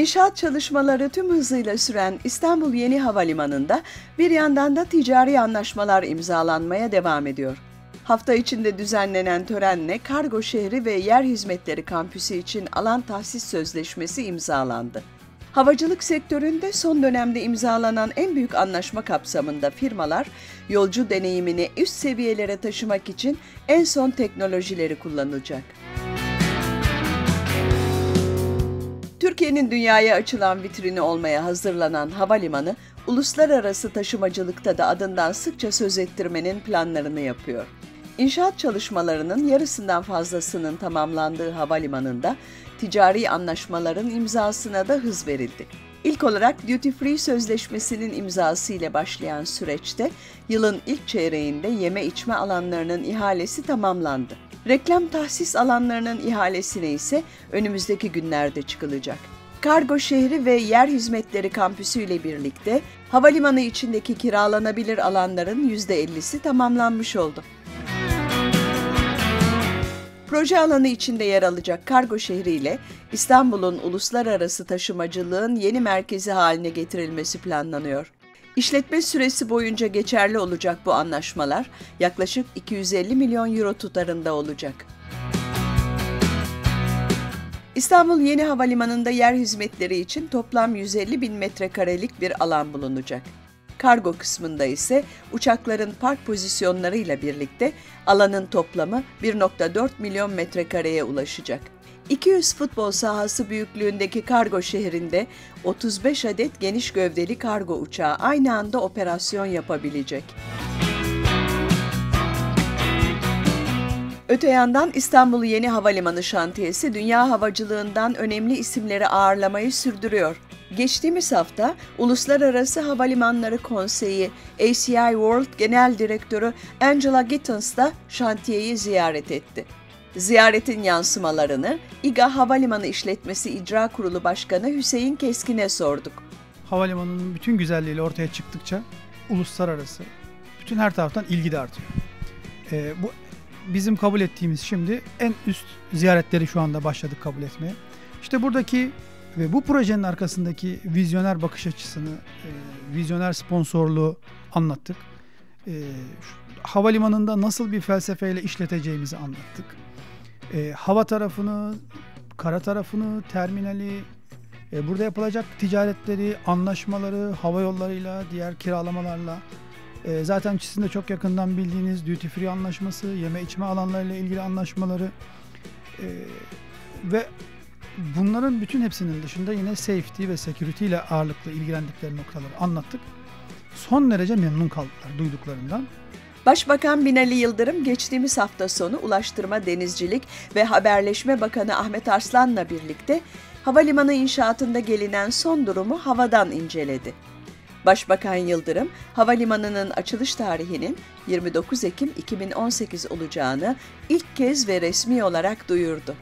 İnşaat çalışmaları tüm hızıyla süren İstanbul Yeni Havalimanı'nda bir yandan da ticari anlaşmalar imzalanmaya devam ediyor. Hafta içinde düzenlenen törenle kargo şehri ve yer hizmetleri kampüsü için alan tahsis sözleşmesi imzalandı. Havacılık sektöründe son dönemde imzalanan en büyük anlaşma kapsamında firmalar yolcu deneyimini üst seviyelere taşımak için en son teknolojileri kullanacak. Türkiye'nin dünyaya açılan vitrini olmaya hazırlanan havalimanı, uluslararası taşımacılıkta da adından sıkça söz ettirmenin planlarını yapıyor. İnşaat çalışmalarının yarısından fazlasının tamamlandığı havalimanında ticari anlaşmaların imzasına da hız verildi. İlk olarak Duty Free Sözleşmesi'nin imzası ile başlayan süreçte yılın ilk çeyreğinde yeme içme alanlarının ihalesi tamamlandı. Reklam tahsis alanlarının ihalesine ise önümüzdeki günlerde çıkılacak. Kargo şehri ve yer hizmetleri kampüsü ile birlikte havalimanı içindeki kiralanabilir alanların %50'si tamamlanmış oldu. Proje alanı içinde yer alacak kargo şehri ile İstanbul'un uluslararası taşımacılığın yeni merkezi haline getirilmesi planlanıyor. İşletme süresi boyunca geçerli olacak bu anlaşmalar yaklaşık 250 milyon euro tutarında olacak. İstanbul Yeni Havalimanı'nda yer hizmetleri için toplam 150 bin metrekarelik bir alan bulunacak. Kargo kısmında ise uçakların park pozisyonlarıyla birlikte alanın toplamı 1.4 milyon metrekareye ulaşacak. 200 futbol sahası büyüklüğündeki kargo şehrinde 35 adet geniş gövdeli kargo uçağı aynı anda operasyon yapabilecek. Öte yandan İstanbul Yeni Havalimanı şantiyesi dünya havacılığından önemli isimleri ağırlamayı sürdürüyor. Geçtiğimiz hafta Uluslararası Havalimanları Konseyi ACI World Genel Direktörü Angela Gittins da şantiyeyi ziyaret etti. Ziyaretin yansımalarını İGA Havalimanı İşletmesi İcra Kurulu Başkanı Hüseyin Keskin'e sorduk. Havalimanının bütün güzelliğiyle ortaya çıktıkça uluslararası bütün her taraftan ilgi de artıyor. Ee, bu bizim kabul ettiğimiz şimdi en üst ziyaretleri şu anda başladık kabul etmeye. İşte buradaki ve bu projenin arkasındaki vizyoner bakış açısını, e, vizyoner sponsorluğu anlattık. E, havalimanında nasıl bir felsefeyle işleteceğimizi anlattık. E, hava tarafını, kara tarafını, terminali, e, burada yapılacak ticaretleri, anlaşmaları, hava yollarıyla, diğer kiralamalarla, e, zaten sizin de çok yakından bildiğiniz duty free anlaşması, yeme içme alanlarıyla ilgili anlaşmaları e, ve bunların bütün hepsinin dışında yine safety ve security ile ağırlıklı ilgilendikleri noktaları anlattık. Son derece memnun kaldılar duyduklarından. Başbakan Binali Yıldırım geçtiğimiz hafta sonu Ulaştırma, Denizcilik ve Haberleşme Bakanı Ahmet Arslan'la birlikte havalimanı inşaatında gelinen son durumu havadan inceledi. Başbakan Yıldırım, havalimanının açılış tarihinin 29 Ekim 2018 olacağını ilk kez ve resmi olarak duyurdu.